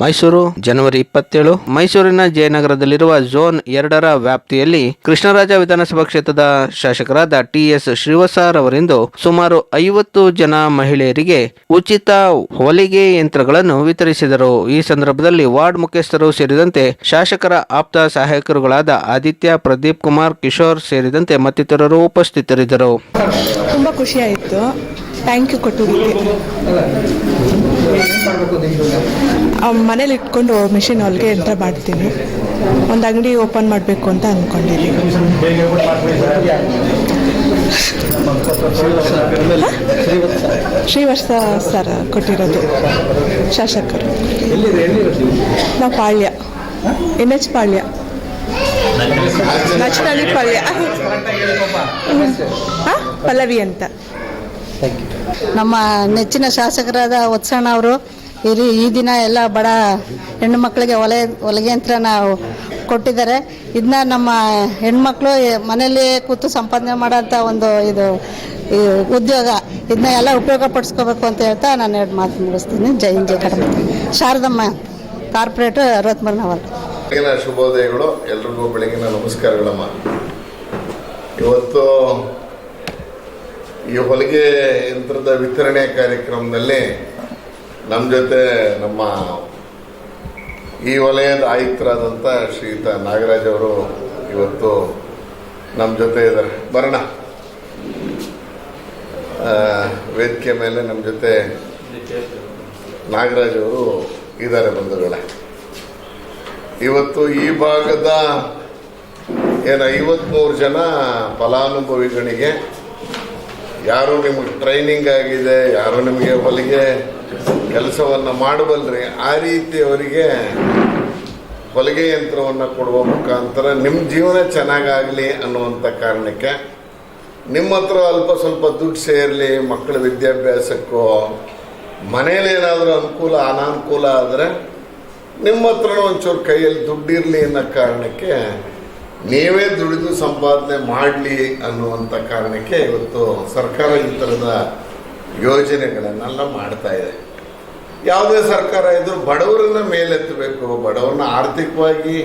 ಮೈಸೂರು, ಜನವರಿ ಇಪ್ಪತ್ತೇಳು. ಮೈಸೂರಿನ ಜಯನಗರದಲ್ಲಿರುವ ಝೋನ್ ಎರಡರ ವ್ಯಾಪ್ತಿಯಲ್ಲಿ ಕೃಷ್ಣರಾಜ ವಿಧಾನಸಭಾ ಕ್ಷೇತ್ರದ ಶಾಸಕರಾದ ಟಿ ಎಸ್ ಶ್ರೀವಸಾರ್ ಅವರಿಂದು ಸುಮಾರು ಐವತ್ತು ಜನ ಮಹಿಳೆಯರಿಗೆ ಉಚಿತ ಹೊಲಿಗೆ ಯಂತ್ರಗಳನ್ನು ವಿತರಿಸಿದರು. ಈ ಸಂದರ್ಭದಲ್ಲಿ ವಾರ್ಡ್ ಮುಖ್ಯಸ್ಥರು ಸೇರಿದಂತೆ ಶಾಸಕರ ಆಪ್ತ ಸಹಾಯಕರುಗಳಾದ ಆದಿತ್ಯ, ಪ್ರದೀಪ್ ಕುಮಾರ್, ಕಿಶೋರ್ ಸೇರಿದಂತೆ ಮತ್ತಿತರರು ಉಪಸ್ಥಿತರಿದ್ದರು. ತುಂಬಾ ಖುಷಿಯಾಯಿತು. ಥ್ಯಾಂಕ್ ಯು ಕೊಟ್ಟಿದ್ದಕ್ಕೆ ಮನೇಲಿ ಇಟ್ಕೊಂಡು ಮಿಷಿನ್ ಹೊಲಿಗೆ ಎಂಟ್ರ ಮಾಡ್ತೀನಿ ಒಂದು ಅಂಗಡಿ ಓಪನ್ ಮಾಡಬೇಕು ಅಂತ ಅಂದ್ಕೊಂಡಿದ್ದೀನಿ ಶ್ರೀವತ್ಸ ಸರ್ ಕೊಟ್ಟಿರೋದು, ಶಾಸಕರು. ನಾವು ಪಾಳ್ಯ. N H Palya. ನಚನಹಳ್ಳಿ Palya. Pallavi ಅಂತ. ನಮ್ಮ ನೆಚ್ಚಿನ ಶಾಸಕರಾದ ವತ್ಸಣ್ಣ ಅವರು ಇರಿ ಈ ದಿನ ಎಲ್ಲ ಬಡ ಹೆಣ್ಣು ಮಕ್ಕಳಿಗೆ ಒಲೆ ಹೊಲಿಗೆ ಯಂತ್ರ ನಾವು ಕೊಟ್ಟಿದ್ದಾರೆ. ಇದನ್ನ ನಮ್ಮ ಹೆಣ್ಮಕ್ಳು ಮನೇಲಿ ಕೂತು ಸಂಪಾದನೆ ಮಾಡೋಂಥ ಒಂದು ಇದು ಉದ್ಯೋಗ. ಇದನ್ನ ಎಲ್ಲ ಉಪಯೋಗ ಪಡಿಸ್ಕೋಬೇಕು ಅಂತ ಹೇಳ್ತಾ ನಾನು ಎರಡು ಮಾತು ಮುಗಿಸ್ತೀನಿ. ಜೈನ್ ಜಯ ಜೈ ಕಡಮ ಶಾರದಮ್ಮ ಕಾರ್ಪೊರೇಟ್ ಅರವತ್ಮೂರನೇ ವಾರ್ಡ್. ಬೆಳಗಿನ ಶುಭೋದಯಗಳು. ಎಲ್ರಿಗೂ ಬೆಳಗಿನ ನಮಸ್ಕಾರಗಳಮ್ಮ. ಇವತ್ತು ಈ ಹೊಲಿಗೆ ಯಂತ್ರದ ವಿತರಣೆ ಕಾರ್ಯಕ್ರಮದಲ್ಲಿ ನಮ್ಮ ಜೊತೆ ನಮ್ಮ ಈ ವಲಯದ ಆಯುಕ್ತರಾದಂಥ ಶ್ರೀಯುತ ನಾಗರಾಜ್ ಅವರು ಇವತ್ತು ನಮ್ಮ ಜೊತೆ ಇದ್ದಾರೆ. ಬರೋಣ. ವೇದಿಕೆ ಮೇಲೆ ನಮ್ಮ ಜೊತೆ ನಾಗರಾಜ್ ಅವರು ಇದ್ದಾರೆ ಬಂಧುಗಳೇ. ಇವತ್ತು ಈ ಭಾಗದ ಏನು ಐವತ್ಮೂರು ಜನ ಫಲಾನುಭವಿಗಳಿಗೆ ಯಾರು ನಿಮಗೆ ಟ್ರೈನಿಂಗ್ ಆಗಿದೆ, ಯಾರು ನಿಮಗೆ ಹೊಲಿಗೆ ಕೆಲಸವನ್ನು ಮಾಡಬಲ್ರಿ, ಆ ರೀತಿ ಅವರಿಗೆ ಹೊಲಿಗೆ ಯಂತ್ರವನ್ನು ಕೊಡುವ ಮುಖಾಂತರ ನಿಮ್ಮ ಜೀವನ ಚೆನ್ನಾಗಾಗಲಿ ಅನ್ನುವಂಥ ಕಾರಣಕ್ಕೆ ನಿಮ್ಮ ಹತ್ರ ಅಲ್ಪ ಸ್ವಲ್ಪ ದುಡ್ಡು ಸೇರಲಿ, ಮಕ್ಕಳ ವಿದ್ಯಾಭ್ಯಾಸಕ್ಕೋ, ಮನೇಲಿ ಏನಾದರೂ ಅನುಕೂಲ, ಅನಾನುಕೂಲ ಆದರೆ ನಿಮ್ಮ ಹತ್ರನೂ ಒಂಚೂರು ಕೈಯಲ್ಲಿ ದುಡ್ಡಿರಲಿ ಅನ್ನೋ ಕಾರಣಕ್ಕೆ ನೀವೇ ದುಡಿದು ಸಂಪಾದನೆ ಮಾಡಲಿ ಅನ್ನುವಂಥ ಕಾರಣಕ್ಕೆ ಇವತ್ತು ಸರ್ಕಾರ ಈ ಥರದ ಯೋಜನೆಗಳನ್ನೆಲ್ಲ ಮಾಡ್ತಾ ಇದೆ. ಯಾವುದೇ ಸರ್ಕಾರ ಇದ್ದರೂ ಬಡವರನ್ನ ಮೇಲೆತ್ತಬೇಕು, ಬಡವರನ್ನ ಆರ್ಥಿಕವಾಗಿ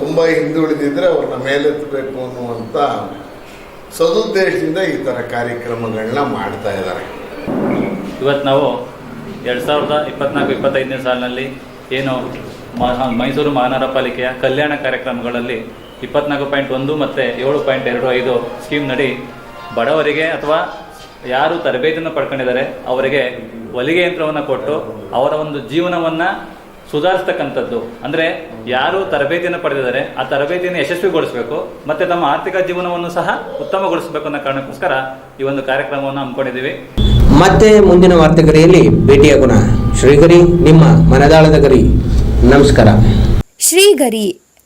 ತುಂಬ ಹಿಂದುಳಿದಿದ್ರೆ ಅವ್ರನ್ನ ಮೇಲೆತ್ತಬೇಕು ಅನ್ನುವಂಥ ಸದುದ್ದೇಶದಿಂದ ಈ ಥರ ಕಾರ್ಯಕ್ರಮಗಳನ್ನ ಮಾಡ್ತಾ ಇದ್ದಾರೆ. ಇವತ್ತು ನಾವು ಎರಡು ಸಾವಿರದ ಇಪ್ಪತ್ನಾಲ್ಕು, ಇಪ್ಪತ್ತೈದನೇ ಸಾಲಿನಲ್ಲಿ ಏನು ಮೈಸೂರು ಮಹಾನಗರ ಪಾಲಿಕೆಯ ಕಲ್ಯಾಣ ಕಾರ್ಯಕ್ರಮಗಳಲ್ಲಿ ಇಪ್ಪತ್ನಾಲ್ಕು ಪಾಯಿಂಟ್ ಒಂದು ಮತ್ತು ಏಳು ಪಾಯಿಂಟ್ ಎರಡು ಐದು ಸ್ಕೀಮ್ ನಡಿ ಬಡವರಿಗೆ ಅಥವಾ ಯಾರು ತರಬೇತಿಯನ್ನು ಪಡ್ಕೊಂಡಿದ್ದಾರೆ ಅವರಿಗೆ ಹೊಲಿಗೆ ಯಂತ್ರವನ್ನು ಕೊಟ್ಟು ಅವರ ಒಂದು ಜೀವನವನ್ನು ಸುಧಾರಿಸ್ತಕ್ಕಂಥದ್ದು. ಅಂದರೆ ಯಾರು ತರಬೇತಿಯನ್ನು ಪಡೆದಿದ್ದಾರೆ ಆ ತರಬೇತಿಯನ್ನು ಯಶಸ್ವಿಗೊಳಿಸಬೇಕು ಮತ್ತು ತಮ್ಮ ಆರ್ಥಿಕ ಜೀವನವನ್ನು ಸಹ ಉತ್ತಮಗೊಳಿಸಬೇಕು ಅನ್ನೋ ಕಾರಣಕ್ಕೋಸ್ಕರ ಈ ಒಂದು ಕಾರ್ಯಕ್ರಮವನ್ನು ಹಮ್ಮಿಕೊಂಡಿದ್ದೀವಿ. ಮತ್ತೆ ಮುಂದಿನ ವಾರ್ತೆಗರಿಯಲ್ಲಿ ಭೇಟಿಯಾಗೋಣ. ಶ್ರೀಗರಿ ನಿಮ್ಮ ಮನದಾಳದ ಗರಿ. ನಮಸ್ಕಾರ. ಶ್ರೀಗರಿ